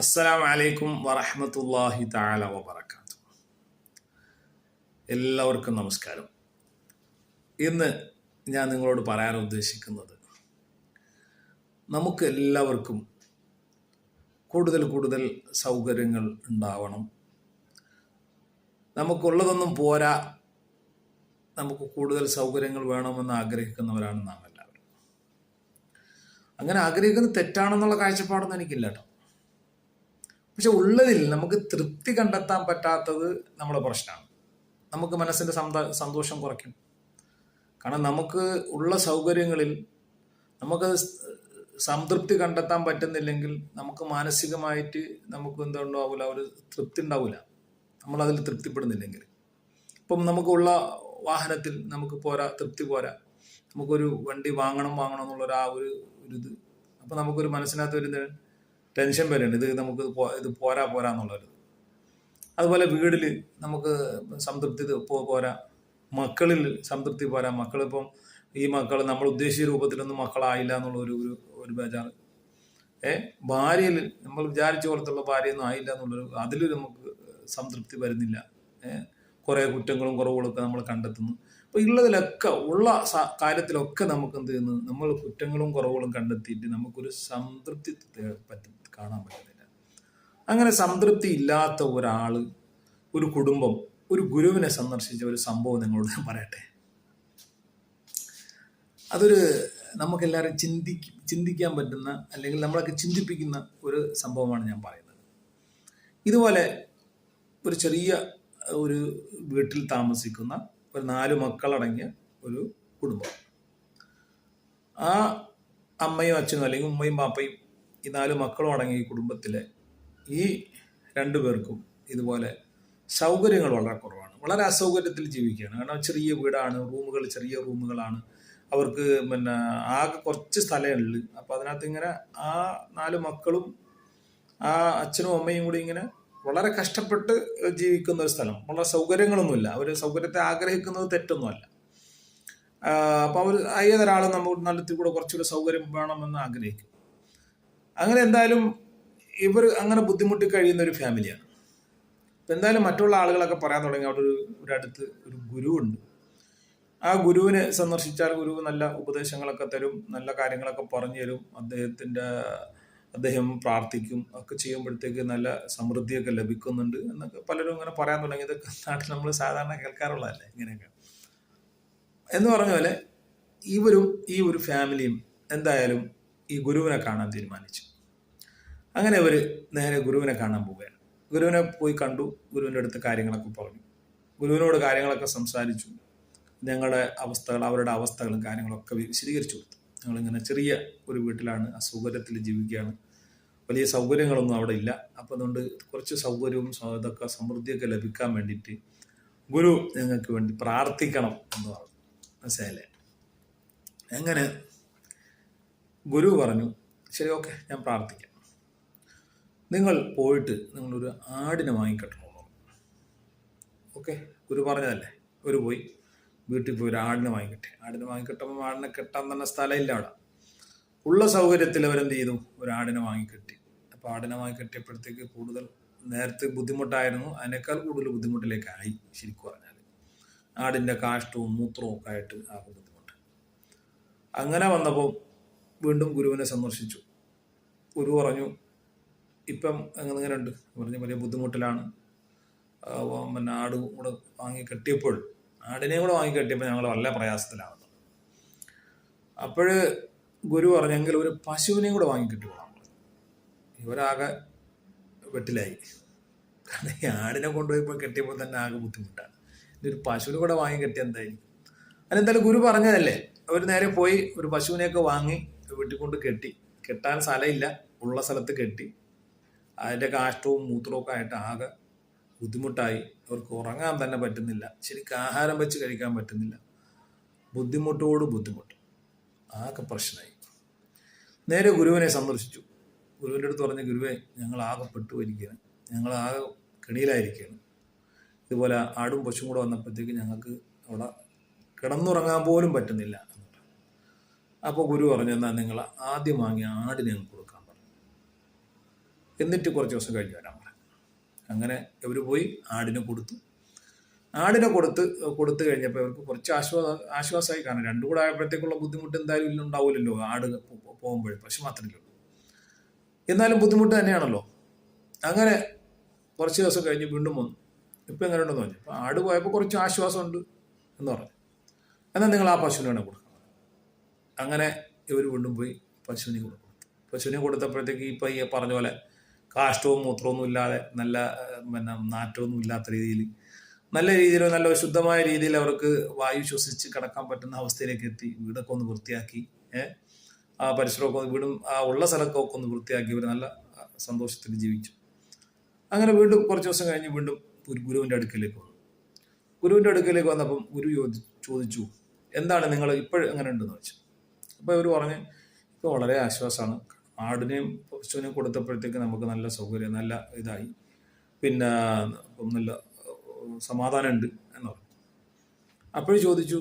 അസ്സലാം വലൈക്കും വറഹമത്തല്ലാഹി താല വബർക്കാത്തു എല്ലാവർക്കും നമസ്കാരം. ഇന്ന് ഞാൻ നിങ്ങളോട് പറയാൻ ഉദ്ദേശിക്കുന്നത് നമുക്ക് എല്ലാവർക്കും കൂടുതൽ കൂടുതൽ സൗകര്യങ്ങൾ ഉണ്ടാവണം. നമുക്കുള്ളതൊന്നും പോരാ. നമുക്ക് കൂടുതൽ സൗകര്യങ്ങൾ വേണമെന്ന് ആഗ്രഹിക്കുന്നവരാണ് നാം എല്ലാവരും. അങ്ങനെ ആഗ്രഹിക്കുന്നത് തെറ്റാണെന്നുള്ള കാഴ്ചപ്പാടൊന്നും എനിക്കില്ല കേട്ടോ. പക്ഷെ ഉള്ളതിൽ നമുക്ക് തൃപ്തി കണ്ടെത്താൻ പറ്റാത്തത് നമ്മുടെ പ്രശ്നമാണ്. നമുക്ക് മനസ്സിന്റെ സന്ത- സന്തോഷം കുറയ്ക്കും. കാരണം നമുക്ക് ഉള്ള സൗകര്യങ്ങളിൽ നമുക്ക് സംതൃപ്തി കണ്ടെത്താൻ പറ്റുന്നില്ലെങ്കിൽ നമുക്ക് മാനസികമായിട്ട് നമുക്ക് എന്തുണ്ടാവില്ല ഒരു തൃപ്തി ഉണ്ടാവില്ല. നമ്മളതിൽ തൃപ്തിപ്പെടുന്നില്ലെങ്കിൽ. ഇപ്പം നമുക്കുള്ള വാഹനത്തിൽ നമുക്ക് പോരാ തൃപ്തി പോരാ. നമുക്കൊരു വണ്ടി വാങ്ങണം വാങ്ങണം എന്നുള്ളൊരു ആ ഒരു ഇത്. അപ്പം നമുക്കൊരു മനസ്സിനകത്ത് ഒരു ടെൻഷൻ വരുന്നുണ്ട് ഇത് നമുക്ക് ഇത് പോരാ പോരാ എന്നുള്ളൊരു അതുപോലെ വീടിൽ നമുക്ക് സംതൃപ്തി പോരാ. മക്കളിൽ സംതൃപ്തി പോരാ. മക്കളിപ്പം ഈ മക്കൾ നമ്മൾ ഉദ്ദേശിച്ച രൂപത്തിലൊന്നും മക്കളായില്ല എന്നുള്ള ഒരു ഒരു ബേജാറ്. ഏ? ഭാര്യയിൽ നമ്മൾ വിചാരിച്ച പോലത്തുള്ള ഭാര്യയൊന്നും ആയില്ല എന്നുള്ളൊരു അതിൽ നമുക്ക് സംതൃപ്തി വരുന്നില്ല. ഏഹ് കുറേ കുറ്റങ്ങളും കുറവുകളൊക്കെ നമ്മൾ കണ്ടെത്തുന്നു. അപ്പോൾ ഉള്ളതിലൊക്കെ ഉള്ള കാര്യത്തിലൊക്കെ നമുക്ക് എന്ത് ചെയ്യുന്നു? നമ്മൾ കുറ്റങ്ങളും കുറവുകളും കണ്ടെത്തിയിട്ട് നമുക്കൊരു സംതൃപ്തി പറ്റി. കാണാൻ പറ്റുന്നില്ല. അങ്ങനെ സംതൃപ്തി ഇല്ലാത്ത ഒരാൾ ഒരു കുടുംബം ഒരു ഗുരുവിനെ സന്ദർശിച്ച ഒരു സംഭവം നിങ്ങളോട് ഞാൻ പറയട്ടെ? അതൊരു നമുക്കെല്ലാവരും ചിന്തിക്ക് ചിന്തിക്കാൻ പറ്റുന്ന അല്ലെങ്കിൽ നമ്മളൊക്കെ ചിന്തിപ്പിക്കുന്ന ഒരു സംഭവമാണ് ഞാൻ പറയുന്നത്. ഇതുപോലെ ഒരു ചെറിയ ഒരു വീട്ടിൽ താമസിക്കുന്ന ഒരു നാല് മക്കളടങ്ങിയ ഒരു കുടുംബം. ആ അമ്മയും അച്ഛനും അല്ലെങ്കിൽ ഉമ്മയും പാപ്പയും ഈ നാല് മക്കളും അടങ്ങിയ കുടുംബത്തിലെ ഈ രണ്ടു പേർക്കും ഇതുപോലെ സൗകര്യങ്ങൾ വളരെ കുറവാണ്. വളരെ അസൗകര്യത്തിൽ ജീവിക്കുകയാണ്. കാരണം ചെറിയ വീടാണ് റൂമുകൾ ചെറിയ റൂമുകളാണ്. അവർക്ക് പിന്നെ ആകെ കുറച്ച് സ്ഥലമേ അപ്പം അതിനകത്ത് ഇങ്ങനെ ആ നാല് മക്കളും ആ അച്ഛനും അമ്മയും കൂടി ഇങ്ങനെ വളരെ കഷ്ടപ്പെട്ട് ജീവിക്കുന്ന ഒരു സ്ഥലം വളരെ സൗകര്യങ്ങളൊന്നുമില്ല. അവർ സൗകര്യത്തെ ആഗ്രഹിക്കുന്നത് തെറ്റൊന്നുമല്ല. അപ്പോൾ അവർ ഏതൊരാളും നമ്മൾ നല്ല കൂടെ കുറച്ചുകൂടെ സൗകര്യം വേണമെന്ന് ആഗ്രഹിക്കും. അങ്ങനെ എന്തായാലും ഇവർ അങ്ങനെ ബുദ്ധിമുട്ടി കഴിയുന്ന ഒരു ഫാമിലിയാണ്. ഇപ്പം എന്തായാലും മറ്റുള്ള ആളുകളൊക്കെ പറയാൻ തുടങ്ങി. അവിടെ ഒരു ഒരു അടുത്ത് ഒരു ഗുരുവുണ്ട് ആ ഗുരുവിനെ സന്ദർശിച്ചാൽ ഗുരു നല്ല ഉപദേശങ്ങളൊക്കെ തരും നല്ല കാര്യങ്ങളൊക്കെ പറഞ്ഞു തരും. അദ്ദേഹത്തിന്റെ അദ്ദേഹം പ്രാർത്ഥിക്കും ഒക്കെ ചെയ്യുമ്പോഴത്തേക്ക് നല്ല സമൃദ്ധിയൊക്കെ ലഭിക്കുന്നുണ്ട് എന്നൊക്കെ പലരും ഇങ്ങനെ പറയാൻ തുടങ്ങി. ഇതൊക്കെ നാട്ടിൽ നമ്മൾ സാധാരണ കേൾക്കാറുള്ളതല്ലേ ഇങ്ങനെയൊക്കെ. എന്ന് പറഞ്ഞ പോലെ ഇവരും ഈ ഒരു ഫാമിലിയും എന്തായാലും ഈ ഗുരുവിനെ കാണാൻ തീരുമാനിച്ചു. അങ്ങനെ അവർ നേരെ ഗുരുവിനെ കാണാൻ പോവുകയാണ്. ഗുരുവിനെ പോയി കണ്ടു ഗുരുവിന്റെ അടുത്ത് കാര്യങ്ങളൊക്കെ പറഞ്ഞു. ഗുരുവിനോട് കാര്യങ്ങളൊക്കെ സംസാരിച്ചു. ഞങ്ങളുടെ അവസ്ഥകൾ അവരുടെ അവസ്ഥകളും കാര്യങ്ങളൊക്കെ വിശദീകരിച്ചു കൊടുത്തു. ഞങ്ങളിങ്ങനെ ചെറിയ ഒരു വീട്ടിലാണ് അസൗകര്യത്തിൽ ജീവിക്കുകയാണ്. വലിയ സൗകര്യങ്ങളൊന്നും അവിടെ ഇല്ല. അപ്പം അതുകൊണ്ട് കുറച്ച് സൗകര്യവും ഇതൊക്കെ സമൃദ്ധിയൊക്കെ ലഭിക്കാൻ വേണ്ടിയിട്ട് ഗുരു ഞങ്ങൾക്ക് വേണ്ടി പ്രാർത്ഥിക്കണം എന്ന് പറഞ്ഞു. മനസ്സിലായില്ലേ? അങ്ങനെ ഗുരു പറഞ്ഞു ശരി ഓക്കെ ഞാൻ പ്രാർത്ഥിക്കാം. നിങ്ങൾ പോയിട്ട് നിങ്ങളൊരു ആടിനെ വാങ്ങിക്കെട്ടണം. ഓക്കെ ഗുരു പറഞ്ഞതല്ലേ? ഒരു പോയി വീട്ടിൽ പോയി ഒരു ആടിനെ വാങ്ങിക്കട്ടെ. ആടിനെ വാങ്ങിക്കെട്ടുമ്പോൾ ആടിനെ കെട്ടാൻ തന്നെ സ്ഥലമില്ല അവിടെ. ഉള്ള സൗകര്യത്തിൽ അവരെന്ത് ചെയ്തു? ഒരു ആടിനെ വാങ്ങിക്കെട്ടി. അപ്പോൾ ആടിനെ വാങ്ങിക്കെട്ടിയപ്പോഴത്തേക്ക് കൂടുതൽ നേരത്തെ ബുദ്ധിമുട്ടായിരുന്നു. അതിനേക്കാൾ കൂടുതൽ ബുദ്ധിമുട്ടിലേക്കായി ശരിക്കും പറഞ്ഞാൽ. ആടിന്റെ കാഷ്ടവും മൂത്രവും ഒക്കെ ആയിട്ട് ആകെ ബുദ്ധിമുട്ട്. അങ്ങനെ വന്നപ്പോൾ വീണ്ടും ഗുരുവിനെ സന്ദർശിച്ചു. ഗുരു പറഞ്ഞു ഇപ്പം അങ്ങനെ ഉണ്ട് പറഞ്ഞ് വലിയ ബുദ്ധിമുട്ടിലാണ്. പിന്നെ ആട് കൂടെ വാങ്ങി കെട്ടിയപ്പോൾ ആടിനെയും കൂടെ വാങ്ങി കെട്ടിയപ്പോൾ ഞങ്ങൾ വല്ല പ്രയാസത്തിലാണ് അപ്പോൾ ഗുരു പറഞ്ഞെങ്കിൽ ഒരു പശുവിനെയും കൂടെ വാങ്ങി കെട്ടിക്കോളാം. ഇവരാകെ വെട്ടിലായി. കാരണം ഈ ആടിനെ കൊണ്ടുപോയപ്പോൾ കെട്ടിയപ്പോൾ തന്നെ ആകെ ബുദ്ധിമുട്ടാണ്. ഇനി ഒരു പശുവിനെ കൂടെ വാങ്ങി കെട്ടിയ എന്തായിരിക്കും? അതിനെന്തായാലും ഗുരു പറഞ്ഞതല്ലേ? അവർ നേരെ പോയി ഒരു പശുവിനെയൊക്കെ വാങ്ങി വീട്ടിൽ കൊണ്ട് കെട്ടി. കെട്ടാൻ സ്ഥലമില്ല. ഉള്ള സ്ഥലത്ത് കെട്ടി. അതിന്റെ കാഷ്ടവും മൂത്രവും ഒക്കെ ആയിട്ട് ആകെ ബുദ്ധിമുട്ടായി. അവർക്ക് ഉറങ്ങാൻ തന്നെ പറ്റുന്നില്ല. ശരിക്കും ആഹാരം വെച്ച് കഴിക്കാൻ പറ്റുന്നില്ല. ബുദ്ധിമുട്ടോട് ബുദ്ധിമുട്ട്. ആകെ പ്രശ്നമായി. നേരെ ഗുരുവിനെ സന്ദർശിച്ചു. ഗുരുവിന്റെ അടുത്ത് പറഞ്ഞ ഗുരുവെ ഞങ്ങൾ ആകെ പെട്ടുപോയിരിക്കുകയാണ്. ഞങ്ങൾ ആകെ കെണിയിലായിരിക്കുകയാണ്. ഇതുപോലെ ആടും പശുവും കൂടെ വന്നപ്പോഴത്തേക്ക് ഞങ്ങൾക്ക് അവിടെ കിടന്നുറങ്ങാൻ പോലും പറ്റുന്നില്ല. അപ്പോൾ ഗുരു പറഞ്ഞു എന്നാൽ നിങ്ങൾ ആദ്യം വാങ്ങിയ ആടിനെ ഞങ്ങൾക്ക് കൊടുക്കാൻ പറഞ്ഞു. എന്നിട്ട് കുറച്ച് ദിവസം കഴിഞ്ഞ് വരാൻ പറഞ്ഞു. അങ്ങനെ ഇവർ പോയി ആടിനെ കൊടുത്തു. ആടിനെ കൊടുത്ത് കൊടുത്തു കഴിഞ്ഞപ്പോൾ ഇവർക്ക് കുറച്ച് ആശ്വാസ ആശ്വാസമായി കാരണം രണ്ടു കൂടെ ആയപ്പോഴത്തേക്കുള്ള ബുദ്ധിമുട്ട് എന്തായാലും ഉണ്ടാവില്ലല്ലോ ആട് പോകുമ്പോഴേ പശു മാത്രമേ ഉള്ളൂ. എന്നാലും ബുദ്ധിമുട്ട് തന്നെയാണല്ലോ. അങ്ങനെ കുറച്ച് ദിവസം കഴിഞ്ഞ് വീണ്ടും വന്നു. ഇപ്പം എങ്ങനെ ഉണ്ടെന്ന് പറഞ്ഞു ആട് പോയപ്പോൾ കുറച്ച് ആശ്വാസമുണ്ട് എന്ന് പറഞ്ഞു. എന്നാൽ നിങ്ങൾ ആ പശുവിനെ വേണം കൊടുക്കണം അങ്ങനെ ഇവർ വീണ്ടും പോയി പശുവിനെ കൊടുക്കും. പശുവിനെ കൊടുത്തപ്പോഴത്തേക്ക് ഈ പറഞ്ഞ പോലെ കാഷ്ടവും മൂത്രമൊന്നും ഇല്ലാതെ നല്ല പിന്നെ നാറ്റമൊന്നും ഇല്ലാത്ത രീതിയിൽ നല്ല രീതിയിൽ നല്ല ശുദ്ധമായ രീതിയിൽ അവർക്ക് വായു ശ്വസിച്ച് കിടക്കാൻ പറ്റുന്ന അവസ്ഥയിലേക്ക് എത്തി വീടൊക്കെ ഒന്ന് വൃത്തിയാക്കി ഏഹ് ആ പരിസരമൊക്കെ വീടും ആ ഉള്ള സ്ഥലമൊക്കെ ഒന്ന് വൃത്തിയാക്കി ഇവർ നല്ല സന്തോഷത്തിൽ ജീവിച്ചു. അങ്ങനെ വീണ്ടും കുറച്ച് ദിവസം കഴിഞ്ഞ് വീണ്ടും ഒരു ഗുരുവിന്റെ അടുക്കലേക്ക് വന്നു. ഗുരുവിന്റെ അടുക്കലേക്ക് വന്നപ്പം ഗുരു ചോദിച്ചു എന്താണ് നിങ്ങൾ ഇപ്പോഴും എങ്ങനെ ഉണ്ടെന്ന് ചോദിച്ചു. അപ്പോൾ ഇവർ പറഞ്ഞ് ഇപ്പോൾ വളരെ ആശ്വാസമാണ് ആടിനെയും പശുവിനെയും കൊടുത്തപ്പോഴത്തേക്ക് നമുക്ക് നല്ല സൗകര്യം നല്ല ഇതായി. പിന്നെ നല്ല സമാധാനമുണ്ട് എന്ന് പറഞ്ഞു. അപ്പോഴും ചോദിച്ചു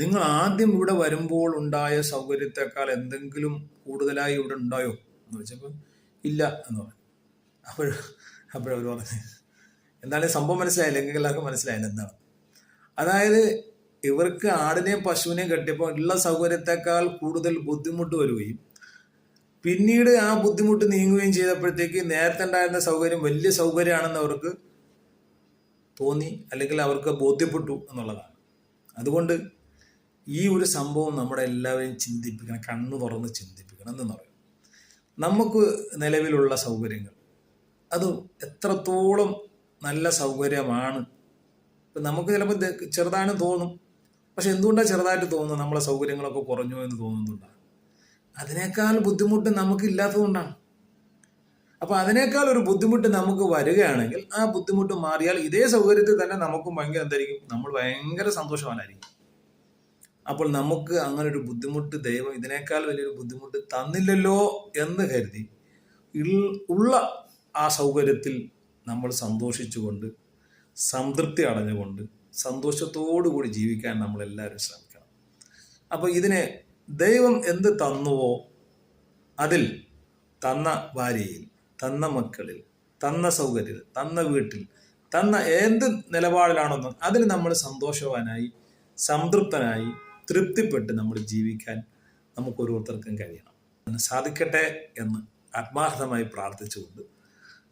നിങ്ങൾ ആദ്യം ഇവിടെ വരുമ്പോൾ ഉണ്ടായ സൗകര്യത്തെക്കാൾ എന്തെങ്കിലും കൂടുതലായി ഇവിടെ ഉണ്ടായോ? എന്ന് ചോദിച്ചപ്പോൾ ഇല്ല എന്ന് പറഞ്ഞു. അപ്പോൾ അപ്പോഴവർ പറഞ്ഞു എന്താണ് ഈ സംഭവം മനസ്സിലായില്ല എങ്കിൽ എല്ലാവർക്കും മനസ്സിലായില്ല എന്താണ്? അതായത് ഇവർക്ക് ആടിനെയും പശുവിനെയും കെട്ടിയപ്പോൾ ഉള്ള സൗകര്യത്തെക്കാൾ കൂടുതൽ ബുദ്ധിമുട്ട് വരികയും പിന്നീട് ആ ബുദ്ധിമുട്ട് നീങ്ങുകയും ചെയ്തപ്പോഴത്തേക്ക് നേരത്തെ ഉണ്ടായിരുന്ന സൗകര്യം വലിയ സൗകര്യമാണെന്ന് അവർക്ക് തോന്നി അല്ലെങ്കിൽ അവർക്ക് ബോധ്യപ്പെട്ടു എന്നുള്ളതാണ്. അതുകൊണ്ട് ഈ ഒരു സംഭവം നമ്മുടെ എല്ലാവരെയും ചിന്തിപ്പിക്കണം കണ്ണു തുറന്ന് ചിന്തിപ്പിക്കണം എന്ന് പറയും. നമുക്ക് നിലവിലുള്ള സൗകര്യങ്ങൾ. അത് എത്രത്തോളം നല്ല സൗകര്യമാണ്. നമുക്ക് ചിലപ്പോൾ ചെറുതാണ് തോന്നും. പക്ഷെ എന്തുകൊണ്ടാണ് ചെറുതായിട്ട് തോന്നുന്നത്? നമ്മളെ സൗകര്യങ്ങളൊക്കെ കുറഞ്ഞു എന്ന് തോന്നുന്നുണ്ടാണ് അതിനേക്കാൾ ബുദ്ധിമുട്ട് നമുക്ക് ഇല്ലാത്തതുകൊണ്ടാണ് അപ്പോൾ അതിനേക്കാൾ ഒരു ബുദ്ധിമുട്ട് നമുക്ക് വരികയാണെങ്കിൽ ആ ബുദ്ധിമുട്ട് മാറിയാൽ ഇതേ സൗകര്യത്തിൽ തന്നെ നമുക്കും ഭയങ്കര എന്തായിരിക്കും? നമ്മൾ ഭയങ്കര സന്തോഷവാനായിരിക്കും. അപ്പോൾ നമുക്ക് അങ്ങനെ ഒരു ബുദ്ധിമുട്ട് ദൈവം ഇതിനേക്കാൾ വലിയൊരു ബുദ്ധിമുട്ട് തന്നില്ലല്ലോ എന്ന് കരുതി ഉള്ള ആ സൗകര്യത്തിൽ നമ്മൾ സന്തോഷിച്ചുകൊണ്ട് സംതൃപ്തി അടഞ്ഞുകൊണ്ട് സന്തോഷത്തോടു കൂടി ജീവിക്കാൻ നമ്മളെല്ലാവരും ശ്രമിക്കണം. അപ്പോൾ ഇതിനെ ദൈവം എന്ത് തന്നുവോ അതിൽ തന്ന ഭാര്യയിൽ തന്ന മക്കളിൽ തന്ന സൗകര്യത്തിൽ തന്ന വീട്ടിൽ തന്ന എന്ത് നിലപാടിലാണെന്നോ അതിൽ നമ്മൾ സന്തോഷവാനായി സംതൃപ്തനായി തൃപ്തിപ്പെട്ട് നമ്മൾ ജീവിക്കാൻ നമുക്ക് ഓരോരുത്തർക്കും കഴിയണം. സാധിക്കട്ടെ എന്ന് ആത്മാർത്ഥമായി പ്രാർത്ഥിച്ചുകൊണ്ട്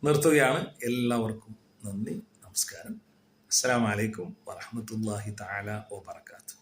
നിർത്തുകയാണ്. എല്ലാവർക്കും നന്ദി നമസ്കാരം. അസ്സാം വലൈക്കും വറഹമത്തല്ലാഹി താല വാബർക്കാത്തു